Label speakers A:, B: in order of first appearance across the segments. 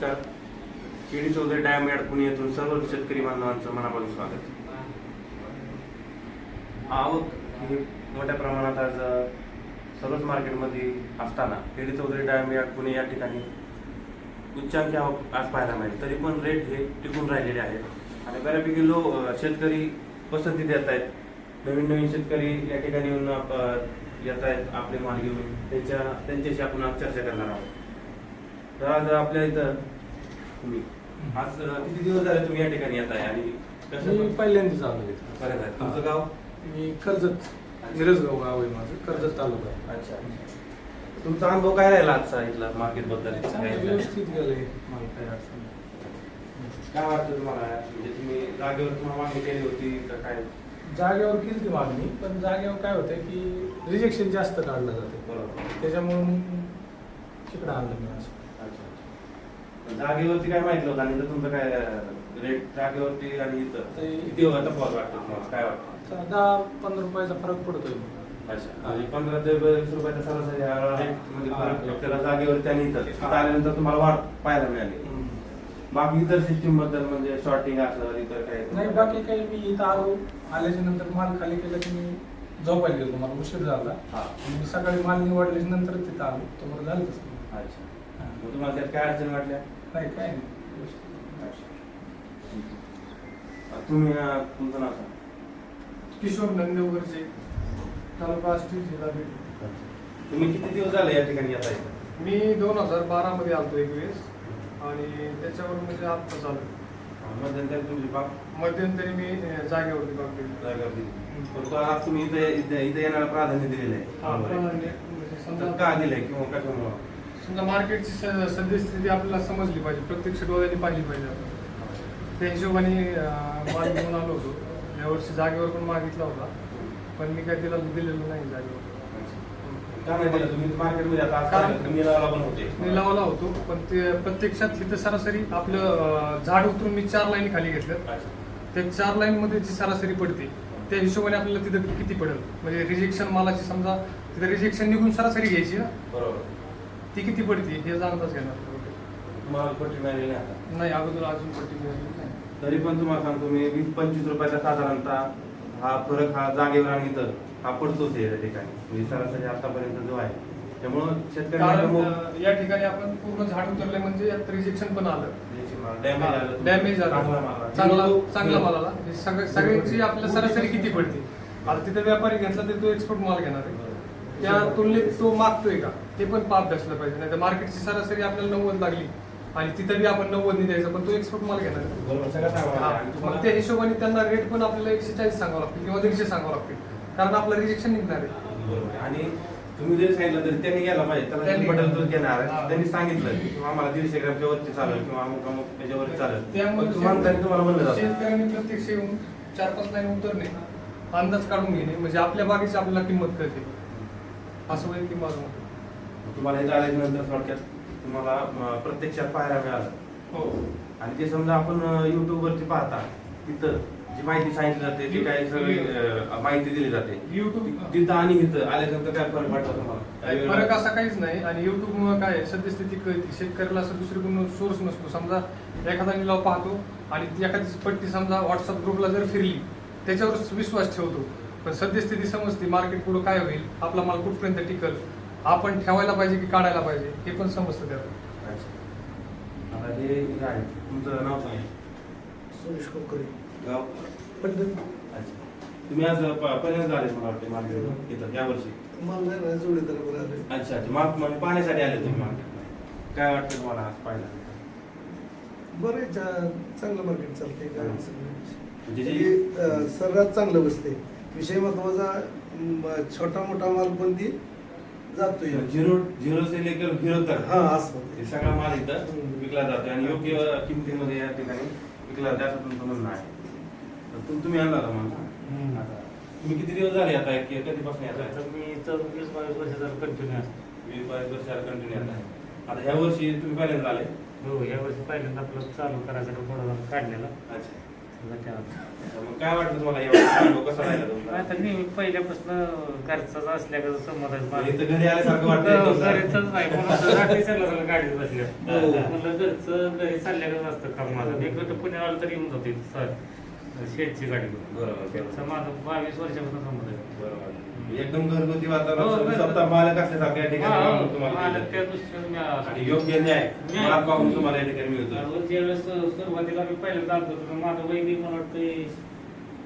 A: नमस्कार. KD Chaudhari diamond Pune येथून सर्व शेतकरी बांधवांचं मनापासून स्वागत. आवक ही मोठ्या प्रमाणात आज सर्वच मार्केटमध्ये असताना केडी चौधरी डायमंड पुणे या ठिकाणी उच्चांकी आवक आज पाहायला मिळेल. तरी पण रेट हे टिकून राहिलेले आहेत. आणि बऱ्यापैकी लोक शेतकरी पसंती देत आहेत. नवीन नवीन शेतकरी या ठिकाणी येऊन येत आहेत आपले माल घेऊन. त्यांच्या त्यांच्याशी आपण चर्चा करणार आहोत. तर आज आपल्या इथं तुम्ही. आज किती दिवस झाले तुम्ही या ठिकाणी येत आहे आणि कसं
B: मी पहिल्यांदाच आलो इथं.
A: बरं आहे तुमचं गाव?
B: मी कर्जत मिरजगाव गाव आहे माझं कर्जत तालुका.
A: अच्छा. तुमचा अनुभव काय राहिला आजचा इथला मार्केटबद्दल
B: चांगलं व्यवस्थित गेलंय. मला काही अडचण नाही.
A: काय वाटतं तुम्हाला? म्हणजे तुम्ही जागेवर तुम्हाला मागणी केली होती का काय?
B: जागेवर केली ती मागणी पण जागेवर काय होतंय की रिजेक्शन जास्त काढलं जाते
A: बरोबर.
B: त्याच्यामुळे मग तिकडं आणलं मी असं.
A: जागेवरती काय माहिती होतं आणि तुमचं काय रेट जागेवरती आणि इथं?
B: ते-
A: किती होता तफावत वाटतं तुम्हाला? काय वाटतं?
B: दहा पंधरा रुपयाचा फरक पडतोय.
A: अच्छा. म्हणजे पंधरा ते वीस रुपयाचा सरासरी हा रेटमध्ये फरक. त्याला जागेवरती आणि इथं. इथं आल्यानंतर तुम्हाला वाढ पाहायला मिळाली. बाकी इतर सिस्टीमबद्दल म्हणजे शॉर्टिंग असलं इतर काय
B: नाही बाकी काही मी इथं आलो. आल्याच्यानंतर माल खाली केला की मी झोपायला गेलो. मला उशीर झाला.
A: हा.
B: आणि मी सकाळी माल निवडल्याच्या नंतर तिथं आलो. तर झालं तसं
A: अच्छा. मग तुम्हाला त्यात काय अडचण वाटल्या?
B: नाही काय नाही
A: तुम्ही तुमचं नाव सांगा.
C: किशोर नंदेवगरचे तालुका आष्टी जिल्हा बीड.
A: तुम्ही किती दिवस झाले या ठिकाणी येता इथं
C: मी दोन हजार बारामध्ये आलतो एक वेळेस. आणि त्याच्यावर म्हणजे आत्ता चालू.
A: मध्यंतरी तुमची बाग
C: मध्यंतरी मी जागेवरती काम केलं.
A: जागेवर दिली परंतु आज तुम्ही इथे इथे येण्याला प्राधान्य दिलेलं आहे.
C: म्हणजे म्हणजे
A: का दिलंय किंवा कशामुळं?
C: समजा मार्केटची सद्यस्थिती आपल्याला समजली पाहिजे प्रत्यक्ष डोळ्यांनी पाहिली पाहिजे आपण. त्या हिशोबाने माल घेऊन आलो होतो. यावर्षी जागेवर पण मागितला होता. पण मी काय तिला दिलेलं नाही जागेवर.
A: निलावाला पण होते.
C: पण ते प्रत्यक्षात तिथं सरासरी आपलं झाड उतरून मी चार लाईन खाली
A: अच्छा.
C: त्या चार लाईन मध्ये जी सरासरी पडते त्या हिशोबाने आपल्याला तिथं किती पडेल? म्हणजे रिजेक्शन मालाची समजा तिथं रिजेक्शन निघून सरासरी घ्यायची ना?
A: बरोबर.
C: ती किती पडते? हे अंदाज घेणार?
A: तुम्हाला पट्टी मिळालेली आता.
C: नाही अगोदर अजून पट्टी मिळाली नाही.
A: तरी पण तुम्हाला सांगतो मी वीस पंचवीस रुपयाचा साधारणतः हा फरक हा जागेवर आणि इथं हा पडतोच आहे या ठिकाणी. म्हणजे सरासरी आतापर्यंत जो आहे. त्यामुळं
C: कारण
A: शेतकऱ्यांना
C: अं, या ठिकाणी आपण पूर्ण झाड उतरले म्हणजे यात रिजेक्शन पण आलं.
A: डॅमेज आलं.
C: डॅमेज
A: चांगला
C: झाला.
A: माल आला.
C: चांगला चांगला माल आला. हे सगळं- सगळ्यांची आपल्या सरासरी किती पडते? आता तिथे व्यापारी घेतला तर तो एक्सपोर्ट माल घेणार आहे. त्या तुलनेत तो मागतोय का? ते पण पाप अभ्यासलं पाहिजे. नाही तर मार्केटची सरासरी आपल्याला नव्वद लागली आणि तिथं बी आपण नव्वद द्यायचं पण तो एक्सपोर्ट माल घेणार. हा, मग त्या हिशोबाने त्यांना रेट पण आपल्याला एकशे चाळीस सांगावं लागतील किंवा दीडशे सांगावं लागतील कारण आपलं रिजेक्शन निघणार आहे.
A: आणि तुम्ही जरी सांगितलं तरी त्यांनी गेला पाहिजे. त्याला
C: त्यांनी-
A: बटन तोच घेणार.
C: हा.
A: त्यांनी सांगितलं की आम्हाला दीडशे ग्रॅमच्या वरती चालेल किंवा अमुक अमुक त्याच्यावरती चालेल.
C: त्यामुळे
A: तुम्हाला तरी तुम्हाला म्हणलं
C: शेतकऱ्यांनी प्रत्यक्ष येऊन चार पाच लाईन उतरणे अंदाज काढून घेणे म्हणजे आपल्या बागेची आपल्याला किंमत कळते. असं वैयक्तिक माझं मत आहे.
A: तुम्हाला हे आल्याच्यानंतर थोडक्यात. तुम्हाला अं, प्रत्यक्षात पाहायला मिळालं.
C: हो.
A: आणि ते समजा आपण युट्यूब वरती पाहता तिथं जी माहिती सांगितली जाते जी काही सगळी अं, माहिती दिली जाते
C: युट्यूब
A: तिथं आणि इथं आल्यानंतर काय फरक वाटतो तुम्हाला? काय वेगळं
C: फरक असा काहीच नाही. आणि युट्यूब मुळे काय आहे, सद्यस्थिती कळते. शेतकऱ्याला असं दुसरी कोण सोर्स नसतो. समजा एखादा निलाव पाहतो आणि ती एखादी पट्टी समजा व्हॉट्सअप ग्रुपला जर फिरली त्याच्यावर विश्वास ठेवतो. पण सद्यस्थिती समजते मार्केट पुढे काय होईल आपला माल कुठपर्यंत टिकल आपण ठेवायला पाहिजे की काढायला पाहिजे हे पण समजतं त्यात
A: अच्छा. आता हे हे आहे तुमचं नाव सांगा.
D: सुरेश कोकरे.
A: गाव?
D: पद्धत.
A: अच्छा. तुम्ही आज प- पहिल्यांदा आले मला वाटते मार्केट इथं या वर्षी?
D: मला नाही जोडीदार बरं आले.
A: अच्छा अच्छा. मार्क म्हणजे पाहण्यासाठी आले तुम्ही मार्केटला काय वाटतं तुम्हाला आज पाहिलं
D: बरं आहे, चा- चांगलं मार्केट चालतंय काय अडचण नाही.
A: म्हणजे जे
D: म्हणजे, अं, चांगलं बसते विषय महत्त्वाचा छोटा मोठा माल पण ती जातोय.
A: झिरो झिरो से लेकर झिरो तक
D: हा असं
A: हे सगळा माल इथं. विकला जातो आणि योग्य किमतीमध्ये या ठिकाणी विकला जातो असं तुमचं म्हणणं आहे. तर तुम- तुम्ही आणला का माल आता तुम्ही किती दिवस झाले आता की कधीपासून येत आहे?
E: तर मी इथं वीस बावीस वर्ष झालं कंटिन्यू असतो
A: वीस बावीस वर्षाला कंटिन्यू येत आहे आता. ह्या वर्षी तुम्ही पहिल्यांदा आले?
E: हो या वर्षी पहिल्यांदा आपलं चालू करायचं थोडं काढलेलं.
A: अच्छा. मग काय वाटतं तुम्हाला यावर्षी अनुभव कसा राहिला तुमचा?
E: आता नेहमी पहिल्यापासून घरचाच
A: इथं घरी आल्यासारखं
E: नाही रात्री गाडीत बसल्या
A: हो.
E: म्हणलं घरचं घरी असतं काम माझं. एक वेळ पुण्याला आलं तरी येऊन जाते सर. शेटची गाडी घेऊन.
A: बरोबर.
E: माझं बावीस वर्षापासून संबंध आहे.
A: बरोबर. एकदम घरगुती
E: हो,
A: वातावरण. स्वतः मालक असल्यासारखं या ठिकाणी
E: हा,
A: वागणूक तुम्हाला दिलं.
E: त्या दृष्टीने
A: योग्य न्याय पाहून तुम्हाला या ठिकाणी मिळतो.
E: ज्यावेळेस सुरुवातीला मी पहिल्यांदा आलतो तर माझं वय मी मला वाटतं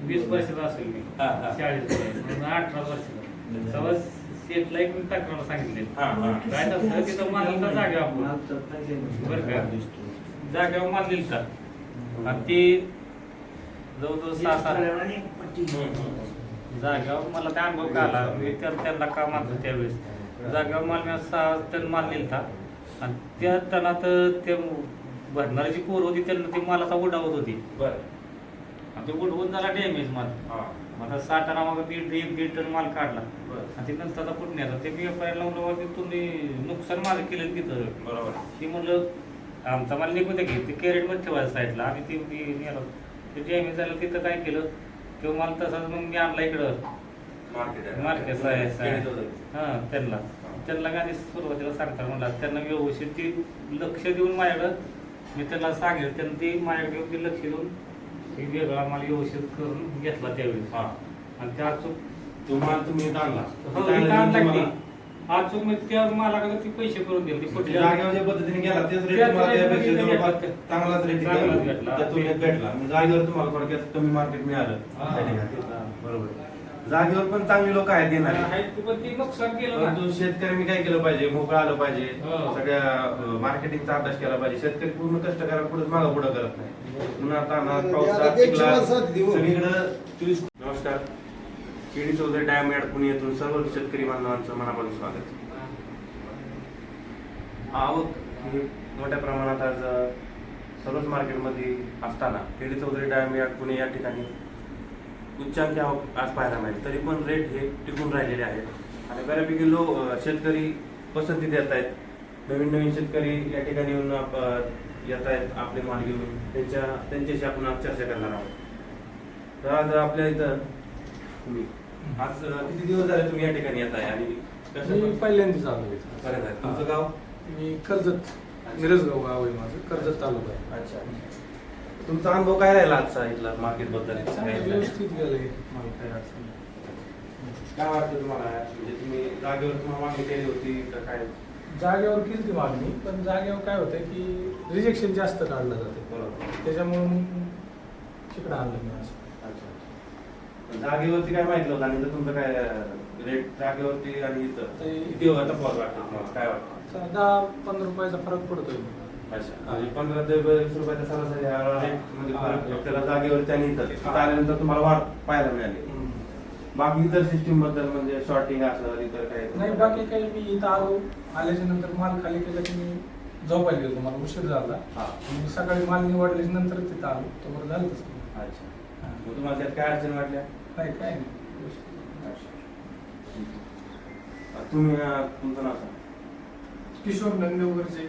E: वीस वर्षाचा असेल मी.
A: हा, हा.
E: चाळीस वर्ष. अठरा वर्षाचा. तेव्हा एक मी तक्रार सांगितले.
A: हा, हा.
E: काय तिथं मालका जागे आपण. बरं का? जागेवर दिलता आणि ती जवळजवळ सहा सात जागेवर मला काय अनुभव आला मी त्या त्यांना काम आणतो त्यावेळेस. जागेवर माल मी सहा टन माल दिलता आणि त्या टनात ते भरणारी जी पोर होती त्यांना ती मालाचा उडावत होती.
A: बरं.
E: आणि ते उडवून झाला डॅमेज माल.
A: हा.
E: आता टना मग दीड एक दीड टन माल काढला.
A: बरं.
E: आणि ते नंतर आता कुठे नेलं? ते मी व्यापाऱ्याला म्हणलं "बाबा, तुम्ही नुकसान माझं केलं तिथं.
A: बरोबर.
E: ती म्हणलं आमचा माल निघून दे की. ते कॅरेटमध्ये ठेवायचं साईडला. आम्ही ते मी नेलं. ते डॅमेज झालं तिथं काय केलं? किंवा माल तसाच मग मी आणला इकडं.
A: मार्केट
E: मार्केट आहे
A: खेळत होतं.
E: हा त्यांना. त्यांना काय सुरुवातीला सांगतात म्हणला त्यांना व्यवस्थित ती लक्ष देऊन माझ्याकडं मी त्यांना सांगेल त्यांना ती माझ्याकडे ते लक्ष देऊन ती वेगळा माल व्यवस्थित करून घेतला त्यावेळी.
A: हा.
E: आणि त्या चूक
A: तुम्हाला तुम्ही आणला.
E: हो, आज चूक मी त्या मालाकडे ती पैसे करून दिले ती
A: म्हणजे
E: कुठल्या
A: जागेवर ज्या पद्धतीने गेला तेच रेट
E: त्याच
A: तुम्हाला
E: rate
A: त्यापेक्षा
E: मध्ये
A: जवळपास
E: भेटला.
A: चांगलाच रेट
E: चांगलाच भेटला.
A: त्या तुलनेत भेटला मग जागेवर तुम्हाला थोडक्यात कमी मार्केट मिळालं
E: हा.
A: त्या ठिकाणी. बरोबर जागेवर पण चांगली लोक आहेत येणार
E: आहेत पण ती नुकसान केलं ना
A: परंतु शेतकऱ्यांनी काय केलं पाहिजे मोकळं आलं पाहिजे
E: हो.
A: सगळ्या मार्केटिंगचा अभ्यास केला पाहिजे शेतकरी पूर्ण कष्ट करा पुढे मागं पुढे करत नाही पुन्हा आता अनाथ,
D: याला
A: पावसात,
D: ते
A: चिखलात. सगळीकडं नमस्कार KD Chaudhari dam yard Pune येथून सर्व शेतकरी बांधवांचं मनापासून स्वागत. आवक ही मोठ्या प्रमाणात आज सर्वच मार्केटमध्ये असताना KD Chaudhari dam yard Pune या ठिकाणी उच्चांकी आवक आज पाहायला मिळेल. तरी पण रेट हे टिकून राहिलेले आहेत. आणि बऱ्यापैकी लोक शेतकरी पसंती देत आहेत. नवीन नवीन शेतकरी या ठिकाणी येऊन आप- येत आहेत आपले माल घेऊन. त्यांच्या त्यांच्याशी आपण चर्चा करणार आहोत. तर आज आपल्या इथं तुम्ही आज किती दिवस झाले तुम्ही या ठिकाणी येत आहे आणि कसं
B: मी पहिल्यांदाच आलो इथं.
A: आहे तुमचं गाव?
B: मी कर्जत मिरजगाव गाव आहे माझं कर्जत तालुका आहे.
A: अच्छा. तुमचा अनुभव काय राहिला आजचा इथला मार्केटबद्दल
B: चांगलं व्यवस्थित गेलंय मला काही अडचण नाही.
A: काय वाटतं तुम्हाला? म्हणजे तुम्ही जागेवर तुम्हाला मागणी केली होती का काय?
B: जागेवर केली ती मागणी पण जागेवर काय होतंय की रिजेक्शन जास्त काढलं जाते.
A: बरोबर.
B: त्याच्यामुळे मग तिकडं आणलं मी असं.
A: जागेवरती काय माहिती होतं आणि तुमचं काय रेट जागेवरती आणि इथं.
B: ते-
A: किती होता तफावत वाटतं तुम्हाला? काय वाटतं
B: दहा पंधरा रुपयाचा फरक पडतोय.
A: अच्छा. म्हणजे पंधरा ते वीस रुपयाचा सरासरी रेटमध्ये फरक त्याला जागेवरती आणि इथं. इथं आल्यानंतर तुम्हाला वाढ पाहायला मिळाली. बाकी इतर सिस्टीमबद्दल म्हणजे शॉर्टिंग इतर काय
B: नाही बाकी काही मी इथं आलो. आल्याच्यानंतर माल खाली केला की मी झोपायला गेलो मला उशीर झाला.
A: हा.
B: मी सकाळी माल निवडल्याच्या नंतर तिथं आलो. तोवर झालं तसं.
A: अच्छा. मग तुम्हाला त्यात काय अडचण वाटल्या?
B: नाही काय नाही.
A: तुम्ही तुमचं नाव सांगा.
C: किशोर नंदेवरचे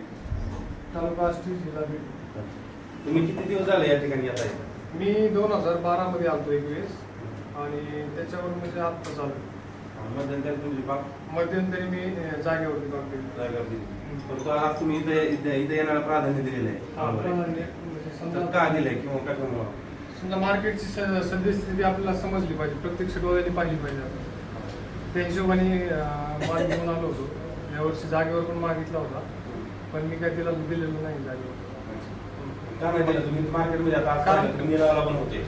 C: तालुका आष्टी जिल्हा बीड.
A: तुम्ही किती दिवस झाले या ठिकाणी येत आहे
C: मी दोन हजार बारा मध्ये आलतो एक वेळेस. आणि त्याच्यावर म्हणजे आत्ता चालू
A: मध्यंतरी तुमची बाग?
C: मध्यंतरी मी अं, जागेवरती बघते
A: जागेवरती. परंतु आज तुम्ही इथे इथे इथे येण्याला प्राधान्य दिलेलं आहे.
C: हा. प्राधान्य म्हणजे
A: तर का दिलंय किंवा कशामुळं
C: समजा मार्केटची सद्यस्थिती आपल्याला समजली पाहिजे प्रत्यक्ष डोळ्यांनी पाहिली पाहिजे आपण. त्या हिशोबाने माल घेऊन आलो होतो. यावर्षी जागेवर पण मागितला होता. पण मी काय तिला दिलेलं नाही जागेवर.
A: पण होते.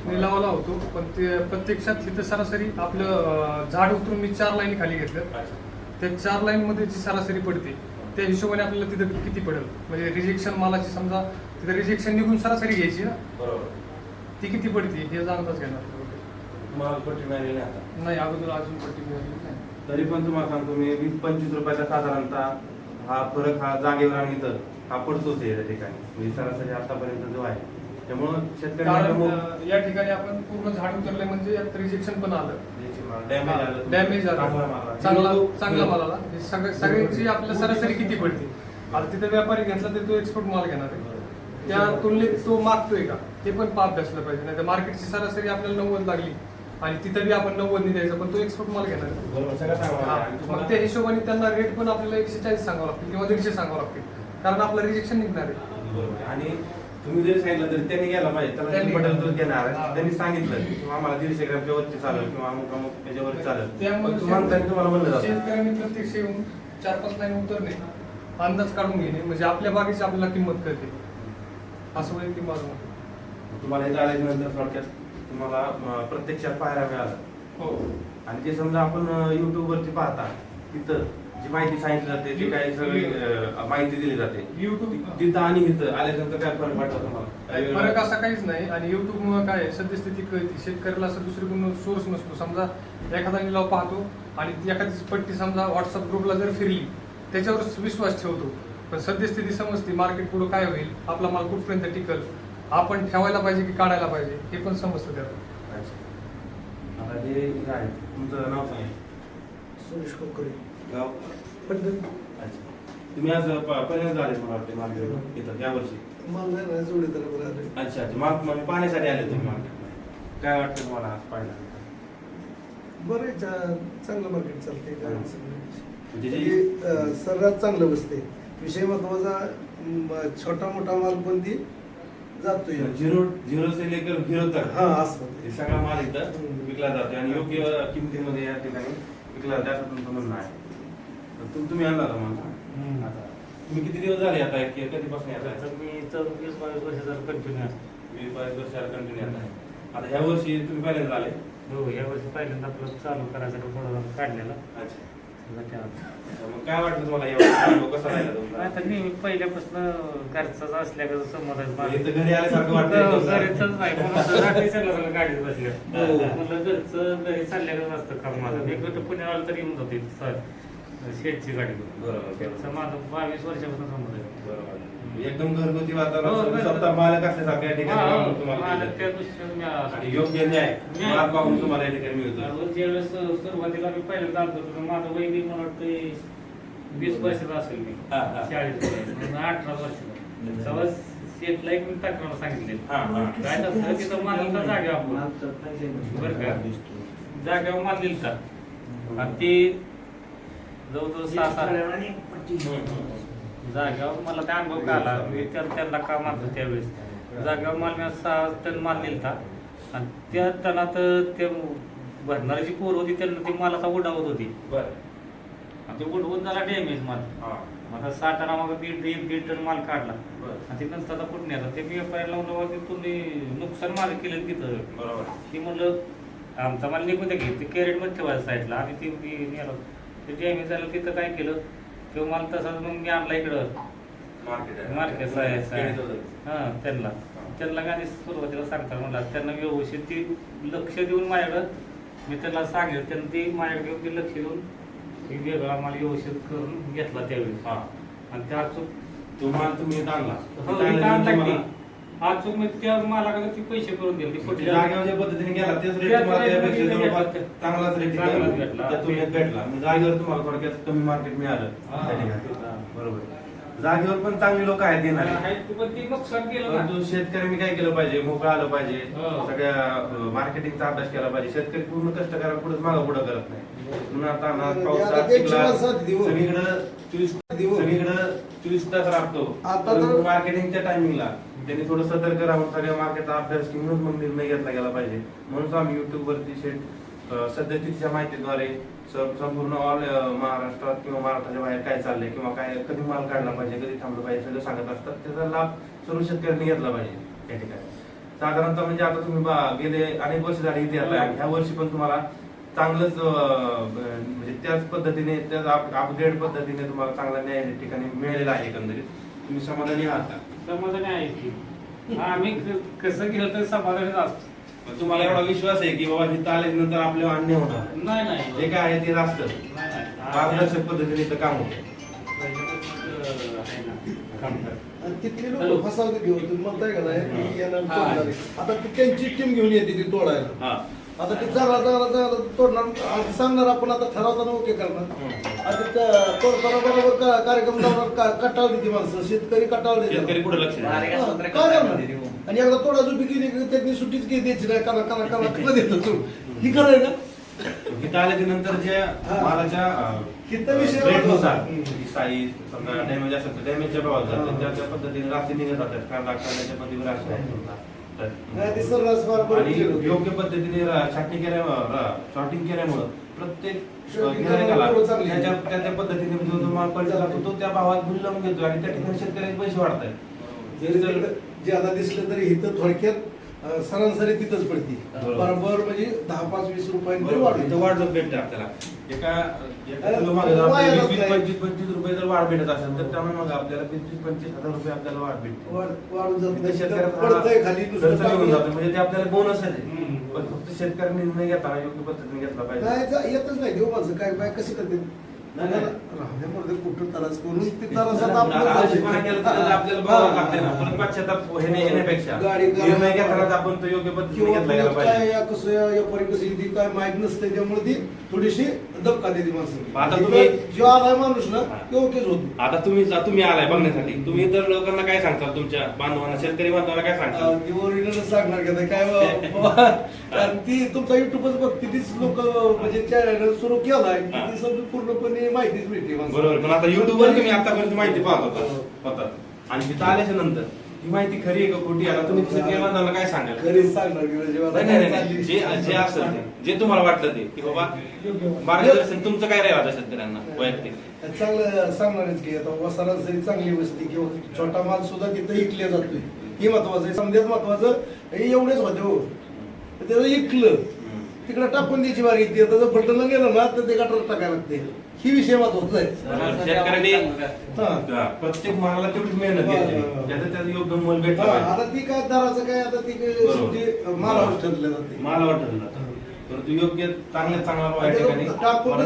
C: पण ते प्रत्यक्षात तिथं सरासरी आपलं झाड उतरून मी चार लाईन खाली घेतलं. त्या चार लाईन मध्ये जी सरासरी पडते त्या हिशोबाने आपल्याला तिथं किती पडेल? म्हणजे रिजेक्शन मालाची समजा तिथं रिजेक्शन निघून सरासरी घ्यायची ना?
A: बरोबर.
C: ती किती पडते? हे जाणताच घेणार?
A: तुम्हाला पट्टी मिळालेली नाही आता.
C: नाही अगोदर अजून पट्टी मिळाली नाही.
A: तरी पण तुम्हाला सांगतो मी वीस पंचवीस रुपयाचा साधारणतः हा फरक हा जागेवर आणि इथं हा पडतोच आहे या ठिकाणी. म्हणजे सरासरी आतापर्यंत जो आहे. त्यामुळं
C: कारण
A: शेतकऱ्यांना
C: अं, या ठिकाणी आपण पूर्ण झाड उतरले म्हणजे यात रिजेक्शन पण आलं.
A: डॅमेज आलं.
C: डॅमेज
A: आला.
C: चांगला चांगला माल आला. हे सगळं- सगळ्यांची आपल्या सरासरी किती पडते? आता तिथे व्यापारी घेतला तर तो एक्सपोर्ट माल घेणार आहे. त्या तुलनेत तो मागतोय का? ते पण पाप अभ्यासलं पाहिजे. नाही तर मार्केटची सरासरी आपल्याला नव्वद लागली आणि तिथं बी आपण नव्वद द्यायचं पण तो एक्सपोर्ट माल घेणार मग त्या हिशोबाने त्यांना रेट पण आपल्याला एकशे चाळीस सांगावं लागतील किंवा दीडशे सांगावं लागतील. कारण आपलं रिजेक्शन निघणार आहे.
A: आणि तुम्ही जरी सांगितलं तरी त्यांनी गेला पाहिजे. त्याला बटन दूध घेणार. त्यांनी सांगितलं किंवा आम्हाला दीडशे ग्रॅमच्या वरती चालेल किंवा अमुक अमुक त्याच्यावरती चालेल.
C: त्यामुळे
A: पण तुम्हाला त्यांनी तुम्हाला म्हणलं जातं.
C: शेतकऱ्यांनी प्रत्यक्ष येऊन चार पाच लाईन उतरणे अंदाज काढून घेणे. म्हणजे आपल्या बागेची आपल्याला किंमत कळते. असं वैयक्तिक माझं मत.
A: तुम्हाला इथं आल्याच्यानंतर थोडक्यात तुम्हाला अं, प्रत्यक्षात पाहायला मिळालं.
C: हो.
A: आणि जे समजा आपण युट्यूब वरती पाहता तिथं जी माहिती सांगितली जाते जी काही सगळी अं, माहिती दिली जाते
C: युट्यूब
A: तिथं आणि इथं आल्यानंतर काय फरक तुम्हाला? वेगळं
C: फरक
A: वाटतं?
C: असा काहीच नाही. आणि युट्यूब मुळे काय आहे, सद्यस्थिती कळते. शेतकऱ्याला असं दुसरी कोण सोर्स नसतो. समजा एखादा निलाव पाहतो आणि ती एखादी पट्टी समजा व्हॉट्सअप ग्रुपला जर फिरली त्याच्यावर विश्वास ठेवतो. पण सद्यस्थिती समजते मार्केट पुढे काय होईल आपला माल कुठपर्यंत टिकल आपण ठेवायला पाहिजे की काढायला पाहिजे हे पण समजतं.
A: आता हे हे आहे तुमचं नाव सांगा.
D: सुरेश कोकरे.
A: गाव?
D: पण
A: अच्छा. तुम्ही आज प- पहिल्यांदा आले मला वाटते मार्केट इथं या वर्षी?
D: मला नाही ना जोडी तर बरं आले.
A: अच्छा अच्छा. मार्क म्हणजे आले तुम्ही मार्केट काय वाटतं तुम्हाला आज पाहिलं
D: बरं आहे, चा- चांगलं मार्केट चालतंय काय अडचण नाही.
A: म्हणजे जे-
D: म्हणजे अं, सर्रास चांगलं बसते विषय महत्त्वाचा छोटा मोठा माल पण ती जातोय.
A: झिरो झिरो से लेकर झिरो तक
D: हा असं
A: हे सगळा माल इथं. विकला जातो आणि योग्य किमतीमध्ये या ठिकाणी विकला जातो असं तुमचं म्हणणं आहे. तर तुम- तुम्ही आणला का माल. आता तुम्ही किती दिवस झाले आता की कधीपासून येत आहे?
E: तर मी तर वीस बावीस वर्ष झालं कंटिन्यू
A: वीस बावीस वर्षाला कंटिन्यू येत आहे आता. ह्या वर्षी तुम्ही पहिल्यांदा आले?
E: हो या वर्षी पहिल्यांदा आपलं चालू करायसाठी थोडं काढलेलं.
A: अच्छा, मग काय वाटतं तुम्हाला या वर्षी अनुभव कसा राहिला तुमचा
E: नेहमी पहिल्यापासून घरचाच असल्याचं समज
A: इथं घरी आल्यासारखं वाटतं
E: घरीच नाही म्हणून रात्री सगळं सगळं गाडीत बसले
A: हो.
E: म्हणलं घरचं घरी चालल्याचं नसतं काम माझं एक गोष्ट पुण्याला आलं तरी येऊन जाते सर शेटची गाडी.
A: बरोबर.
E: त्याचं माझं बावीस वर्षापासून समज आहे
A: बरोबर. एकदम घरगुती
E: हो,
A: वातावरण
E: घरगुती.
A: स्वतः मालक असल्यासारखं या ठिकाणी
E: हा,
A: वागणूक तुम्हाला
E: मला
A: दिलं.
E: त्या दृष्टीने
A: आणि योग्य न्याय
E: न्याय.
A: मार्ग पाहून तुम्हाला या ठिकाणी मिळतो.
E: ज्यावेळेस सुरुवातीला मी पहिल्यांदा आलतो तर माझं वय मी मला वाटतं वीस वर्षाचा असेल मी.
A: हा, हा.
E: चाळीस वर्ष. अठरा वर्षाचा तेव्हा शेतला एक मी तक्रार सांगितले.
A: हा, हा.
E: काय नसतं तिथं मालाला जागा आपण बरं का? दिलता आणि ती जवळजवळ सहा सात जागेवर मला त्या अनुभव आला मी त्या- त्यांना काम आणतो त्यावेळेस. जागेवर माल मी सहा टन माल दिलता आणि त्या टनात ते भरणारी जी पोर होती त्यांना ती मालाचा उडावत होती.
A: बरं.
E: आणि ते उडवून झाला डॅमेज माल.
A: हा.
E: मग आता सहा टना मग दीड एक दीड टन माल काढला.
A: बरं.
E: आणि ते नंतर येतात ते मी एफ लावलं की तुम्ही नुकसान माझं केलं तिथं.
A: बरोबर.
E: ती म्हणलं आमचा माल निघून ते कॅरेटमध्ये ठेवायचं साईडला आणि ती ती नेलं. ते डॅमेज झालं तिथं काय केलं? तो माल तसाच मग मी आणला इकडं. मार्केटला. हां त्यांना त्यांना गाणी सुरुवातीला सांगता म्हणला त्यांना व्यवस्थित ती लक्ष देऊन माझ्याकडं मी त्यांना सांगेल त्यांनी ती माझ्याकडे ते लक्ष देऊन वेगळा माल व्यवस्थित करून घेतला त्यावेळी
A: हा.
E: आणि त्या अचूक
A: तो माल तुम्ही आणला
E: अचूक मी त्या मालाकडे ती पैसे करून दिले ती
A: म्हणजे
E: कुठल्या
A: जागेवर ज्या पद्धतीने गेला तेच रेट
E: त्याच
A: तुम्हाला
E: rate
A: त्यापेक्षा
E: मध्ये
A: जवळपास
E: भेटला.
A: चांगलाच रेट
E: चांगलाच भेटला.
A: त्या तुलनेत भेटला म्हणजे जागेवर तुम्हाला थोडक्यात कमी मार्केट मिळालं
E: हा.
A: त्या ठिकाणी. बरोबर जागेवर पण चांगली लोक आहेत येणारे
E: आहेत, पण ती नुकसान केलं ना
A: परंतु शेतकऱ्यांनी काय केलं पाहिजे मोकळं आलं पाहिजे
E: हो.
A: सगळ्या मार्केटिंगचा अभ्यास केला पाहिजे शेतकरी पूर्ण कष्ट करा पुढे मागं पुढे करत नाही पावसात
D: ते
A: चिखलात
D: देऊ.
A: सगळीकडं चोवीस
D: देऊ.
A: सगळीकडं चोवीस तास राबतो
D: आता तर-
A: परंतु मार्केटिंगच्या टायमिंगला त्यांनी थोडं सतर्क राहून सगळ्या मार्केटचा अभ्यास घेऊनच मग निर्णय घेतला गेला पाहिजे. म्हणून आम्ही युट्यूब वरती शेट अं, सध्याच्या माहितीद्वारे संपूर्ण ऑल महाराष्ट्रात किंवा महाराष्ट्राच्या बाहेर काय चाललंय किंवा काय कधी माल काढला पाहिजे कधी थांबलं पाहिजे सगळं सांगत असतात. त्याचा लाभ सर्व शेतकऱ्यांनी घेतला पाहिजे या ठिकाणी. साधारणतः म्हणजे आता तुम्ही गेले अनेक वर्ष झाले इथे आता. ह्या वर्षी पण तुम्हाला चांगलंच म्हणजे त्याच पद्धतीने त्याच अपग्रेड पद्धतीने तुम्हाला चांगला न्याय या ठिकाणी मिळालेला आहे एकंदरीत. तुम्ही समाधानी आहात का?
E: समाधानी आहे की आम्ही क- कसं केलं तरी समाधानीच असतो
A: तुम्हाला एवढा विश्वास आहे की बाबा इथं आल्यानंतर आपल्याला अन्याय होणार
E: नाही नाही
A: जे काय आहे ते रास्त
E: नाही, नाही.
A: पारदर्शक पद्धतीने इथं काम होतं
E: पहिल्यापासून, अं, आहे ना, काम करत.
D: आणि तिथली
E: हॅलो.
D: लोक फसावते घेऊन तुम्ही म्हणताय का नाही की येणार. तोडणारे. आता ती त्यांची टीम घेऊन येते ती तोडायला
A: हा
D: आता ते चांगला चांगला चांगला तोडणार. आधी सांगणार आपण आता ठरवताना ओके करणार. आता तोडताना बरोबर का- कार्यक्रम लावणार का कटाळ देते माणसं. शेतकरी कटाळ
A: शेतकरी
D: देते
A: कुठे लक्ष देणार?
D: काय करणार? आणि एकदा तोडा जुबी केली त्यांनी सुट्टीच केली द्यायची नाही. काना काना काना काना देतो तू. ही खरं ना?
A: आल्याच्यानंतर जे. मालाच्या. साईज समजा डॅमेज असेल तर डॅमेजच्या भावात जातात त्या त्या पद्धतीने राशी निघत जातात. कांदा कांद्याच्या पद्धतीने राशी.
D: नाही, ते सर्रास फार
A: तर-
D: बरं
A: आणि
D: केलं.
A: योग्य पद्धतीने रा- छाटणी केल्या शॉर्टिंग केल्यामुळं प्रत्येक
D: Shorting
A: गिऱ्हाईकाला
D: केल्यामुळं चांगली.
A: त्याच्या त्या त्या पद्धतीने जो जो माल पडला जातो तो त्या भावात बिल लावून घेतो आणि त्या ठिकाणी शेतकऱ्याचे पैसे वाढत
D: जरी तिकडं जे आता दिसलं तरी इथं थोडक्यात सरासरी तिथंच पडती.
A: बरोबर.
D: म्हणजे दहा पाच वीस रुपयांनी वाढ
A: भेटते आपल्याला. एका. पंचवीस पंचवीस रुपये जर वाढ भेटत असेल तर त्यामुळे मग आपल्याला पंचवीस पंचवीस हजार रुपये आपल्याला वाढ भेटते. म्हणजे ते आपल्याला बोनस आहे.
E: हम्म.
A: पण फक्त शेतकऱ्यांनी निर्णय घेताना योग्य पद्धतीने घेतला पाहिजे.
D: येतच नाही. देऊ माझं काय काय कसे करते
A: नाही.
D: राहण्यामध्ये कुठं तरास ते तरासात
A: आपण
D: कसं या काय माहीत नसते त्यामुळे ती थोडीशी दबका देते माणसं
A: आता तुम्ही-
D: जो आलाय माणूस ना ते ओकेच होतो.
A: आता तुम्ही तुम्ही आलाय बघण्यासाठी. तुम्ही इतर लोकांना काय सांगता तुमच्या बांधवांना शेतकरी बांधवांना काय सांगता
D: ओरिजिनल सांगणार का ते काय बाबा? ती तुमचा युट्यूबच बघते तीच लोक म्हणजे चॅनल सुरू केलाय
A: हा.
D: ती सगळी पूर्णपणे माहितीच मिळते माणसाला.
A: बरोबर पण आता युट्यूबवर तुम्ही आतापर्यंत माहिती पाहत होता. होता. आणि तिथं आल्याच्यानंतर? ही माहिती खरी आहे का खोटी आहे? आता तुम्ही बांधवांना काय सांगाल?
D: खरीच सांगणार की
A: नाही नाही नाही जे जे असेल ते. जे तुम्हाला वाटलं ते की बाबा मार्गदर्शन तुमचं काय राहिलं आता शेतकऱ्यांना वैयक्तिक?
D: चांगलं सांगणारच की आता व सरासरी चांगली वस्ती किंवा छोटा माल सुद्धा तिथं इकल्या जातोय. हे महत्वाचं आहे. समजाच महत्वाचं हे एवढेच होते हो. तर त्याचं इकलं तिकडे टाकून द्यायची येते. आता जर फलटणला गेलं ना तर ते गटारात टाकायला लागते. ही विषय महत्त्वाचा
A: शेतकऱ्यांनी प्रत्येक मालाला तेवढीच मेहनत घेतली. त्याचं त्याचं योग्य मोल भेटलं पाहिजे.
D: आता ती काय दराचं काय आता ती काय
A: बरोबर.
D: शेवटी मालावर ठरलं जाते.
A: मला वाटत परंतु योग्य चांगल्या चांगला भाव या ठिकाणी
D: टाकून.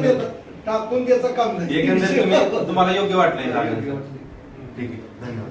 D: टाकून द्यायचं काम नाही.
A: एकंदरीत तुम्ही तुम्हाला योग्य वाटलंय जागा. ठीक आहे. धन्यवाद.